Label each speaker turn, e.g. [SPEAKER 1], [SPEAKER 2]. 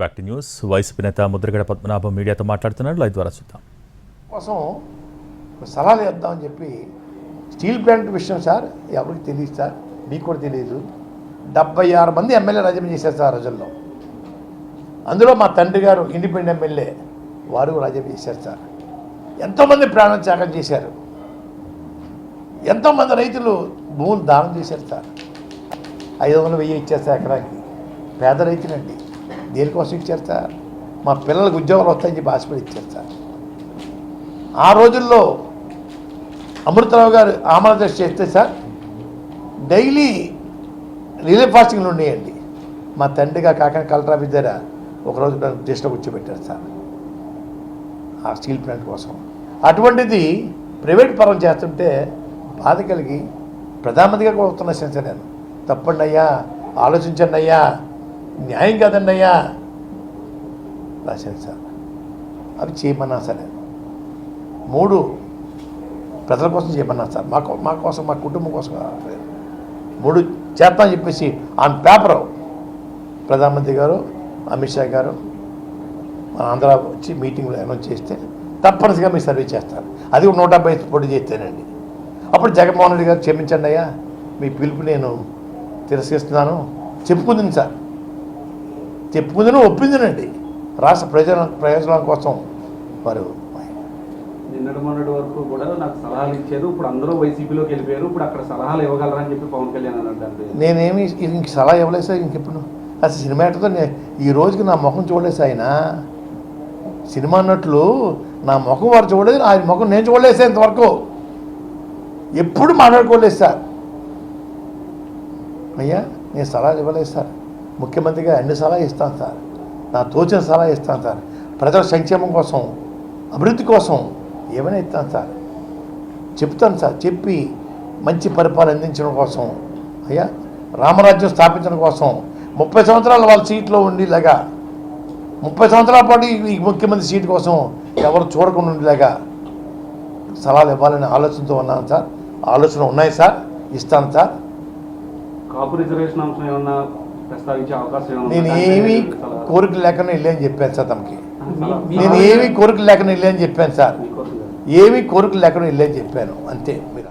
[SPEAKER 1] Back to news YCP నేత ముద్రగడ పద్మనాభం మీడియాతో మాట్లాడుతున్నాడు. లైవ్ ద్వారా చూద్దాం.
[SPEAKER 2] కోసం సలహాలు ఇద్దామని చెప్పి స్టీల్ ప్లాంట్ విషయం సార్ ఎవరికి తెలియదు సార్ మీకు కూడా తెలియదు. డెబ్బై ఆరు మంది ఎమ్మెల్యే రాజీనామా చేశారు సార్ రోజుల్లో. అందులో మా తండ్రి గారు ఇండిపెండెంట్ ఎమ్మెల్యే వారు రాజీనామా చేశారు సార్. ఎంతోమంది ప్రాణం త్యాగం చేశారు. ఎంతోమంది రైతులు భూములు దానం చేశారు సార్. ఐదు వందలు వెయ్యి ఇచ్చేస్తారు ఎకరానికి. పేద రైతులండి. దేనికోసం ఇచ్చారు సార్ మా పిల్లలకు ఉద్యోగాలు వస్తాయని చెప్పి ఆశపడి ఇచ్చారు సార్ ఆ రోజుల్లో అమృతరావు గారు ఆమరదశ చేస్తే సార్ డైలీ రిలే ఫాస్టింగ్లు ఉండేయండి. మా తండ్రిగా కాకినాడ కలెక్టర్ ఆఫీస్ దగ్గర ఒకరోజు నన్ను కూర్చోబెట్టారు సార్ ఆ స్టీల్ ప్లాంట్ కోసం. అటువంటిది ప్రైవేట్ పరం చేస్తుంటే బాధ కలిగి ప్రధానమంత్రిగా కూడా వస్తున్నా సార్ నేను. తప్పండి అయ్యా ఆలోచించండి అయ్యా న్యాయం కాదండి అయ్యా రాశాను సార్. అవి చేయమన్నా సరే. మూడు ప్రజల కోసం చేయమన్నా సార్. మా మా కోసం మా కుటుంబం కోసం మూడు చేస్తామని చెప్పేసి ఆన్ పేపర్ ప్రధానమంత్రి గారు అమిత్ షా గారు మన ఆంధ్ర వచ్చి మీటింగ్లో అనౌన్స్ చేస్తే తప్పనిసరిగా మీరు సర్వీస్ చేస్తారు. అది కూడా నూట డెబ్బై పోటీ చేస్తేనండి. అప్పుడు జగన్మోహన్ రెడ్డి గారు క్షమించండి అయ్యా. మీ పిలుపు నేను తిరస్కరిస్తున్నాను. చెప్పుకుంది సార్. చెప్పుకుందని ఒప్పిందినండి. రాష్ట్ర ప్రజల ప్రయోజనం కోసం వారు.
[SPEAKER 3] నిన్నటి మొన్నటి వరకు కూడా నాకు సలహాలు ఇచ్చారు. ఇప్పుడు అందరూ వైసీపీలోకి వెళ్ళిపోయారు. ఇప్పుడు అక్కడ సలహాలు ఇవ్వగలరా అని చెప్పి పవన్ కళ్యాణ్ అన్నాడు.
[SPEAKER 2] నేనేమి ఇంక సలహా ఇవ్వలేదు సార్ ఇంకెప్పుడు అసలు సినిమా ఈ రోజుకి నా ముఖం చూడలేదు ఆయన. సినిమా అన్నట్లు నా ముఖం వారు చూడలేదు ఆయన ముఖం నేను చూడలేదు ఇంతవరకు. ఎప్పుడు మాట్లాడుకోలేదు సార్. అయ్యా నేను సలహాలు ఇవ్వలేదు సార్. ముఖ్యమంత్రిగా అన్ని సలహా ఇస్తాను సార్ నా తోచిన సలహా ఇస్తాను సార్ ప్రజల సంక్షేమం కోసం అభివృద్ధి కోసం ఏమైనా ఇస్తాను సార్ చెప్తాను సార్ చెప్పి మంచి పరిపాలన అందించడం కోసం అయ్యా? రామరాజ్యం స్థాపించడం కోసం ముప్పై సంవత్సరాలు వాళ్ళ సీట్లో ఉండేలాగా ముప్పై సంవత్సరాల పాటు ఈ- ముఖ్యమంత్రి సీట్ కోసం ఎవరు చూడకుండా ఉండేలాగా సలహాలు ఇవ్వాలనే ఆలోచనతో ఉన్నాను సార్. ఆలోచన ఉన్నాయి సార్. ఇస్తాను సార్.
[SPEAKER 3] కాపు రిజర్వేషన్ అంశం ఏమన్నా
[SPEAKER 2] నేను? ఏమీ కోరికలు లేకుండా వెళ్ళని చెప్పాను సార్ తమకి నేను ఏమీ కోరికలు లేకుండా వెళ్ళని చెప్పాను సార్. ఏమీ కోరికలు లేకుండా వెళ్ళని చెప్పాను అంతే మీరు